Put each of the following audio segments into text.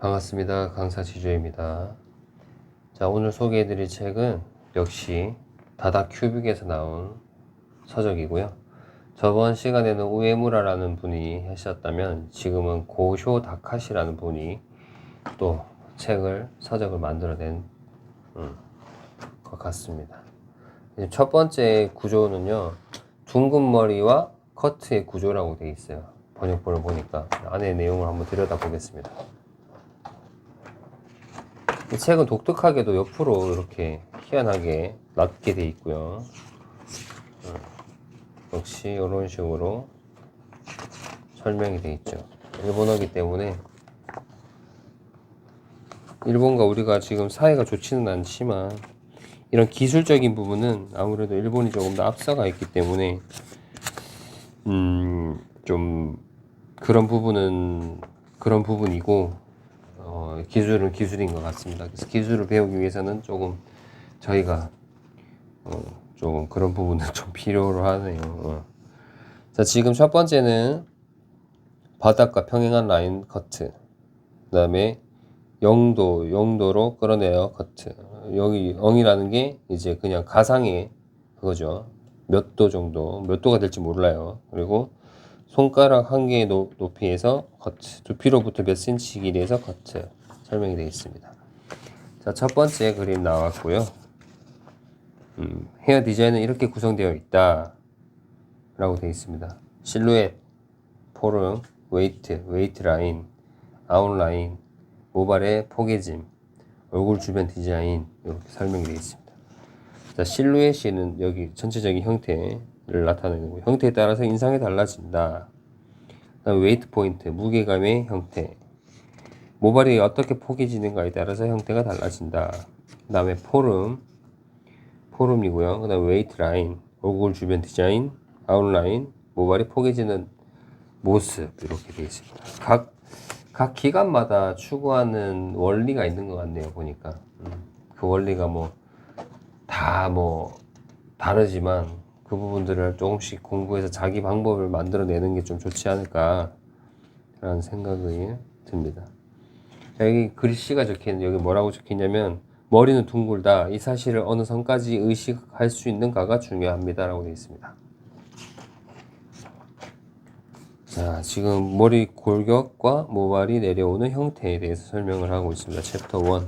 반갑습니다. 강사 지조입니다. 자, 오늘 소개해드릴 책은 역시 다다 큐빅에서 나온 서적이고요. 저번 시간에는 우에무라라는 분이 하셨다면 지금은 고쇼 다카시라는 분이 또 책을 서적을 만들어낸 음, 것 같습니다. 첫 번째 구조는요, 둥근 머리와 커트의 구조라고 되어 있어요. 번역본을 보니까 안에 내용을 한번 들여다보겠습니다. 이 책은 독특하게도 옆으로 이렇게 희한하게 낫게 돼 있고요. 음, 역시 이런 식으로 설명이 돼 있죠. 일본어기 때문에 일본과 우리가 지금 사이가 좋지는 않지만 이런 기술적인 부분은 아무래도 일본이 조금 더 앞서가 있기 때문에 음, 좀 그런 부분은 그런 부분이고 어, 기술은 기술인 것 같습니다. 그래서 기술을 배우기 위해서는 조금 저희가 어, 조금 그런 부분은 좀 필요로 하네요. 어. 자, 지금 첫 번째는 바닥과 평행한 라인 커트. 그 다음에 영도, 영도로 끌어내어 커트. 여기 영이라는 게 이제 그냥 가상의 그거죠. 몇 도 정도, 몇 도가 될지 몰라요. 그리고 손가락 한 개의 높- 높이에서 커트. 두피로부터 몇 센치 길이에서 커트. 설명이 되어 있습니다. 자, 첫 번째 그림 나왔고요. 음, 헤어 디자인은 이렇게 구성되어 있다. 라고 되어 있습니다. 실루엣, 포름, 웨이트, 웨이트 라인, 아웃라인, 모발의 포개짐, 얼굴 주변 디자인 이렇게 설명이 되어 있습니다. 자, 실루엣은 여기 전체적인 형태 를 나타내는 거고 형태에 따라서 인상이 달라진다. 웨이트 포인트, 무게감의 형태. 모발이 어떻게 포개지는가에 따라서 형태가 달라진다. 그 다음에 포름, 포름이고요. 그 다음 웨이트 라인, 얼굴 주변 디자인, 아웃라인, 모발이 포개지는 모습 이렇게 되어 있습니다. 각, 각 기관마다 추구하는 원리가 있는 것 같네요. 보니까 음, 그 원리가 뭐 다뭐 다르지만 그 부분들을 조금씩 공부해서 자기 방법을 만들어내는 게 좀 좋지 않을까 라는 생각이 듭니다. 자, 여기 글씨가 적혀있는 여기 뭐라고 적혀있냐면 머리는 둥글다 이 사실을 어느 선까지 의식할 수 있는가가 중요합니다 라고 되어 있습니다. 자, 지금 머리 골격과 모발이 내려오는 형태에 대해서 설명을 하고 있습니다. 챕터 1.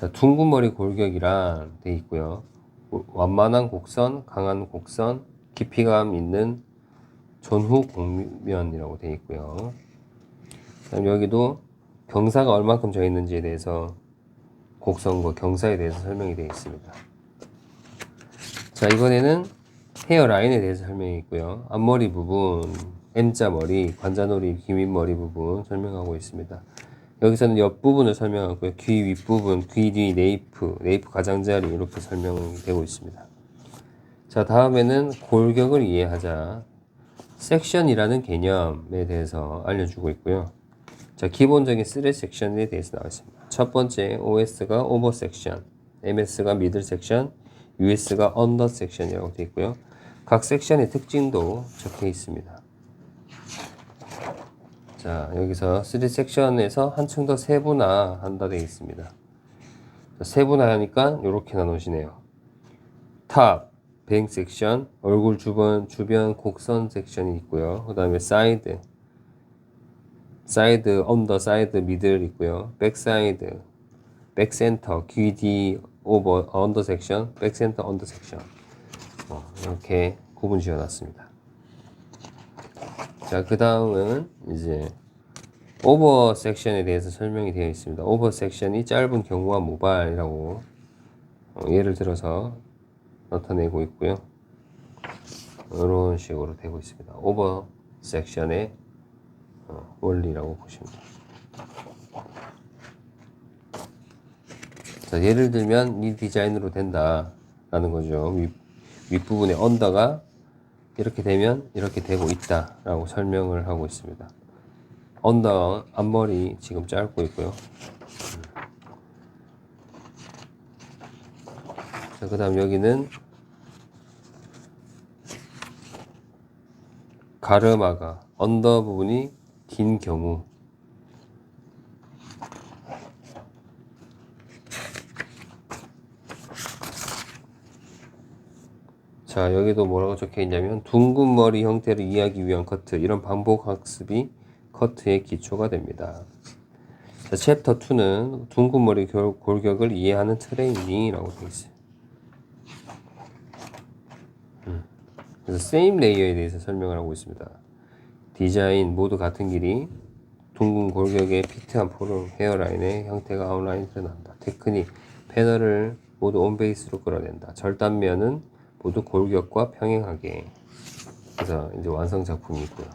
자, 둥근 머리 골격이란 돼 있고요. 완만한 곡선, 강한 곡선, 깊이감 있는 전후 곡면이라고 돼 있고요. 그다음 여기도 경사가 얼만큼 져 있는지에 대해서 곡선과 경사에 대해서 설명이 되어 있습니다. 자, 이번에는 헤어 라인에 대해서 설명이 있고요. 앞머리 부분, M자 머리, 관자놀이, 기민 머리 부분 설명하고 있습니다. 여기서는 옆부분을 설명하고요. 귀 윗부분, 귀 뒤 네이프, 네이프 가장자리 이렇게 설명이 되고 있습니다. 자, 다음에는 골격을 이해하자. 섹션이라는 개념에 대해서 알려주고 있고요. 자, 기본적인 3 섹션에 대해서 나와 있습니다. 첫 번째, OS가 오버 섹션, MS가 미들 섹션, US가 언더 섹션이라고 되어 있고요. 각 섹션의 특징도 적혀 있습니다. 자, 여기서 3 섹션에서 한층 더 세분화한다 되어 있습니다. 자, 세분화하니까 이렇게 나누시네요. 탑, 뱅 섹션, 얼굴 주변, 주변 곡선 섹션이 있고요. 그 다음에 사이드, 사이드, 언더, 사이드, 미들 있고요. 백 사이드, 백 센터, 귀뒤, 오버, 언더 섹션, 백 센터, 언더 섹션. 어, 이렇게 구분 지어 놨습니다. 자, 그 다음은 이제 오버 섹션에 대해서 설명이 되어 있습니다. 오버 섹션이 짧은 경우와 모발이라고 어, 예를 들어서 나타내고 있고요. 이런 식으로 되고 있습니다. 오버 섹션의 어, 원리라고 보시면 됩니다. 자, 예를 들면 이 디자인으로 된다라는 거죠. 윗, 윗부분에 언더가 이렇게 되면 이렇게 되고 있다 라고 설명을 하고 있습니다. 언더 앞머리 지금 짧고 있고요. 자, 그 다음 여기는 가르마가 언더 부분이 긴 경우 자, 여기도 뭐라고 적혀 있냐면 둥근 머리 형태를 이해하기 위한 커트. 이런 반복 학습이 커트의 기초가 됩니다. 자, 챕터 2는 둥근 머리 결- 골격을 이해하는 트레이닝이라고 되어 있어요. 음. 그래서 세임 레이어에 대해서 설명을 하고 있습니다. 디자인 모두 같은 길이 둥근 골격의 피트한 포름 헤어라인의 형태가 아웃라인 드러난다. 테크닉 패널을 모두 온베이스로 끌어낸다. 절단면은 모두 골격과 평행하게. 그래서 이제 완성 작품이 있고요.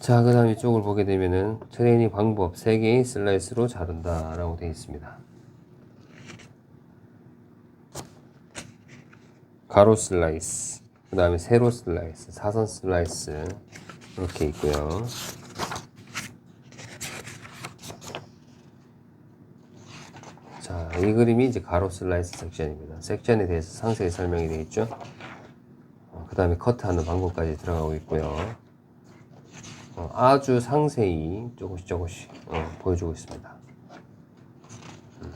자, 그 다음 이쪽을 보게 되면은 트레이닝 방법 3개의 슬라이스로 자른다. 라고 되어 있습니다. 가로 슬라이스, 그 다음에 세로 슬라이스, 사선 슬라이스, 이렇게 있고요. 자, 이 그림이 이제 가로 슬라이스 섹션입니다. 섹션에 대해서 상세히 설명이 되어 있죠. 그 다음에 커트하는 방법까지 들어가고 있고요. 어, 아주 상세히 조금씩 조금씩 어, 보여주고 있습니다. 음.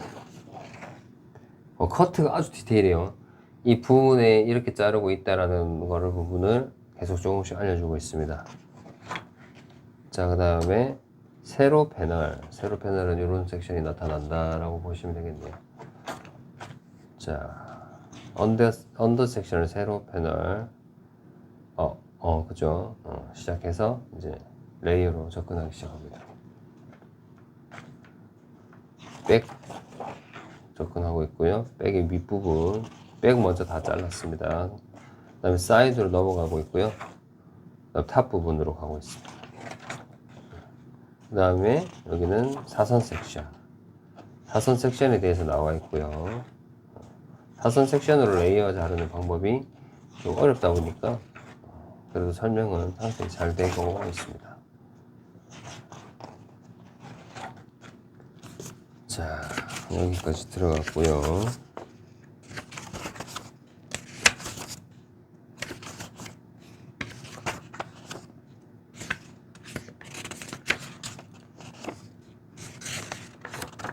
어, 커트가 아주 디테일해요. 이 부분에 이렇게 자르고 있다라는 거를 부분을 계속 조금씩 알려주고 있습니다. 자, 그 다음에 세로 패널. 세로 패널은 이런 섹션이 나타난다라고 보시면 되겠네요. 자, 언더, 언더 섹션을 세로 패널. 어, 어, 그죠. 어, 시작해서 이제 레이어로 접근하기 시작합니다. 백 접근하고 있고요. 백의 윗부분, 백 먼저 다 잘랐습니다. 그 다음에 사이드로 넘어가고 있고요. 탑 부분으로 가고 있습니다. 그 다음에 여기는 사선 섹션. 사선 섹션에 대해서 나와 있고요. 사선 섹션으로 레이어 자르는 방법이 좀 어렵다 보니까 그래도 설명은 상당히 잘 되고 있습니다. 자, 여기까지 들어갔고요.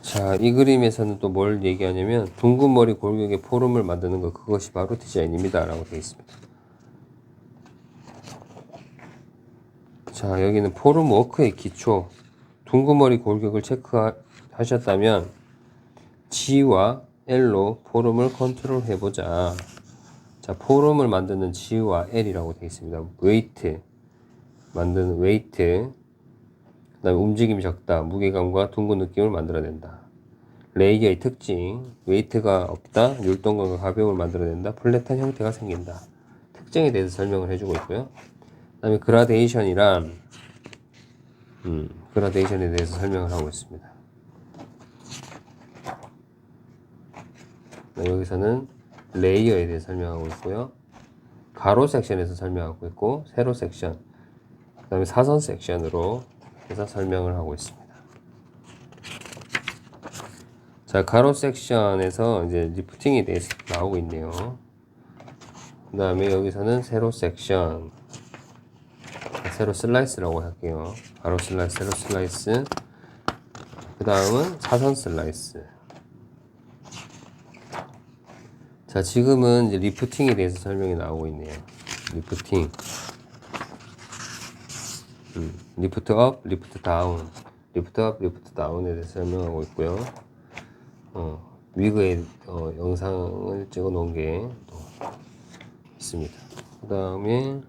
자, 이 그림에서는 또 뭘 얘기하냐면 둥근 머리 골격의 포름을 만드는 것 그것이 바로 디자인입니다. 라고 되어 있습니다. 자, 여기는 포름 워크의 기초 둥근 머리 골격을 체크하셨다면 G와 L로 포름을 컨트롤 해보자. 자, 포름을 만드는 G와 L이라고 되어 있습니다. 웨이트 만드는 웨이트 그다음에 움직임이 적다, 무게감과 둥근 느낌을 만들어낸다. 레이어의 특징, 웨이트가 없다, 율동감과 가벼움을 만들어낸다, 플랫한 형태가 생긴다. 특징에 대해서 설명을 해주고 있고요. 그다음에 그라데이션이란 음, 그라데이션에 대해서 설명을 하고 있습니다. 네, 여기서는 레이어에 대해 설명하고 있고요. 가로 섹션에서 설명하고 있고 세로 섹션, 그 다음에 사선 섹션으로 해서 설명을 하고 있습니다. 자, 가로 섹션에서 이제 리프팅에 대해서 나오고 있네요. 그 다음에 여기서는 세로 섹션, 세로 슬라이스라고 할게요. 가로 슬라이스, 세로 슬라이스. 그 다음은 사선 슬라이스. 자, 지금은 이제 리프팅에 대해서 설명이 나오고 있네요. 리프팅. 음, 리프트 업, 리프트 다운, 리프트 업, 리프트 다운에 대해서 설명하고 있고요. 어, 위그의 어, 영상을 찍어 놓은 게 또 있습니다. 그 다음에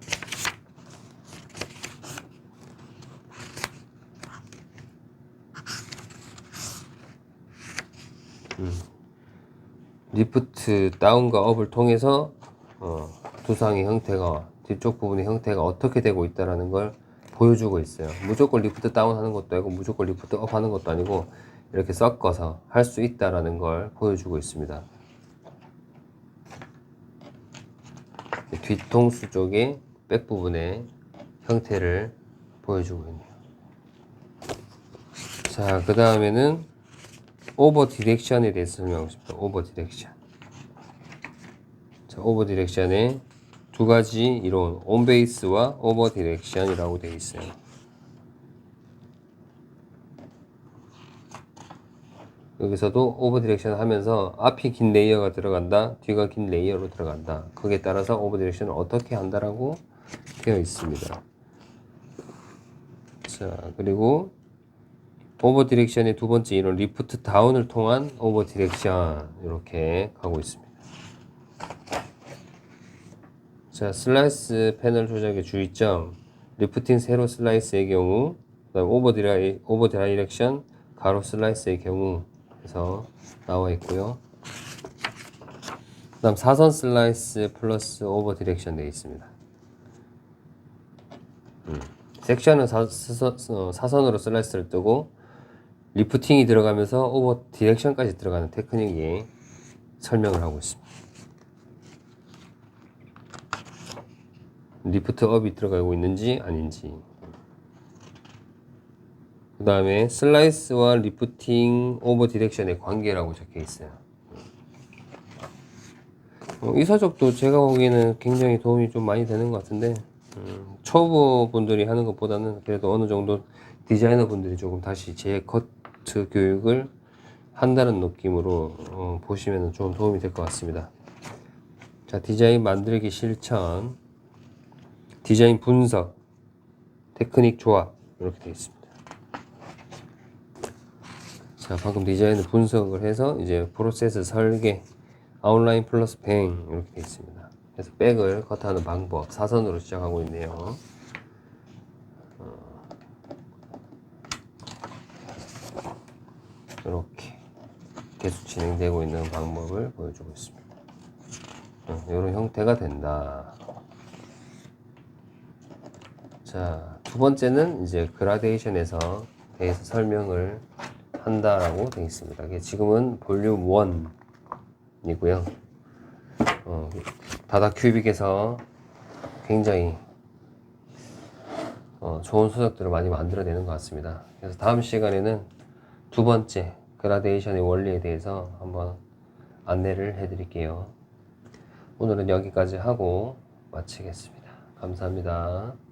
음, 리프트 다운과 업을 통해서 어, 두상의 형태가 뒤쪽 부분의 형태가 어떻게 되고 있다라는 걸 보여주고 있어요. 무조건 리프트 다운 하는 것도 아니고 무조건 리프트 업 하는 것도 아니고 이렇게 섞어서 할 수 있다라는 걸 보여주고 있습니다. 뒤통수 쪽의 백 부분의 형태를 보여주고 있네요. 자, 그 다음에는 오버 디렉션에 대해서 설명하고 싶습니다. 오버 디렉션. 자, 오버 디렉션의 두 가지 이론, 온 베이스와 오버 디렉션이라고 되어 있어요. 여기서도 오버 디렉션 하면서 앞이 긴 레이어가 들어간다, 뒤가 긴 레이어로 들어간다. 거기에 따라서 오버 디렉션을 어떻게 한다라고 되어 있습니다. 자, 그리고 오버 디렉션의 두 번째 이론 리프트 다운을 통한 오버 디렉션 이렇게 가고 있습니다. 자, 슬라이스 패널 조작의 주의점 리프팅 세로 슬라이스의 경우 그다음 오버 디라이 오버 디렉션 가로 슬라이스의 경우 해서 나와 있고요. 그다음 사선 슬라이스 플러스 오버 디렉션 되어 있습니다. 음, 섹션은 사, 선 어, 사선 으로 슬라이스를 뜨고 리프팅이 들어가면서 오버 디렉션까지 들어가는 테크닉이 설명을 하고 있습니다. 리프트 업이 들어가고 있는지 아닌지. 그 다음에 슬라이스와 리프팅 오버 디렉션의 관계라고 적혀 있어요. 어, 이 서적도 제가 보기에는 굉장히 도움이 좀 많이 되는 것 같은데 음, 초보 분들이 하는 것보다는 그래도 어느 정도 디자이너 분들이 조금 다시 재커트 교육을 한다는 느낌으로 어, 보시면 좀 도움이 될 것 같습니다. 자 디자인 만들기 실천 디자인 분석, 테크닉 조합 이렇게 되어 있습니다. 자, 방금 디자인을 분석을 해서 이제 프로세스 설계, 아웃라인 플러스 뱅 이렇게 되어 있습니다. 그래서 백을 커트하는 방법 사선으로 시작하고 있네요. 어, 이렇게 계속 진행되고 있는 방법을 보여주고 있습니다. 이런 형태가 된다. 자, 두 번째는 이제 그라데이션에서 대해서 설명을 한다라고 되어 있습니다. 지금은 볼륨 1이고요. 어, 다다 큐빅에서 굉장히 어, 좋은 소석들을 많이 만들어내는 것 같습니다. 그래서 다음 시간에는 두 번째 그라데이션의 원리에 대해서 한번 안내를 해드릴게요. 오늘은 여기까지 하고 마치겠습니다. 감사합니다.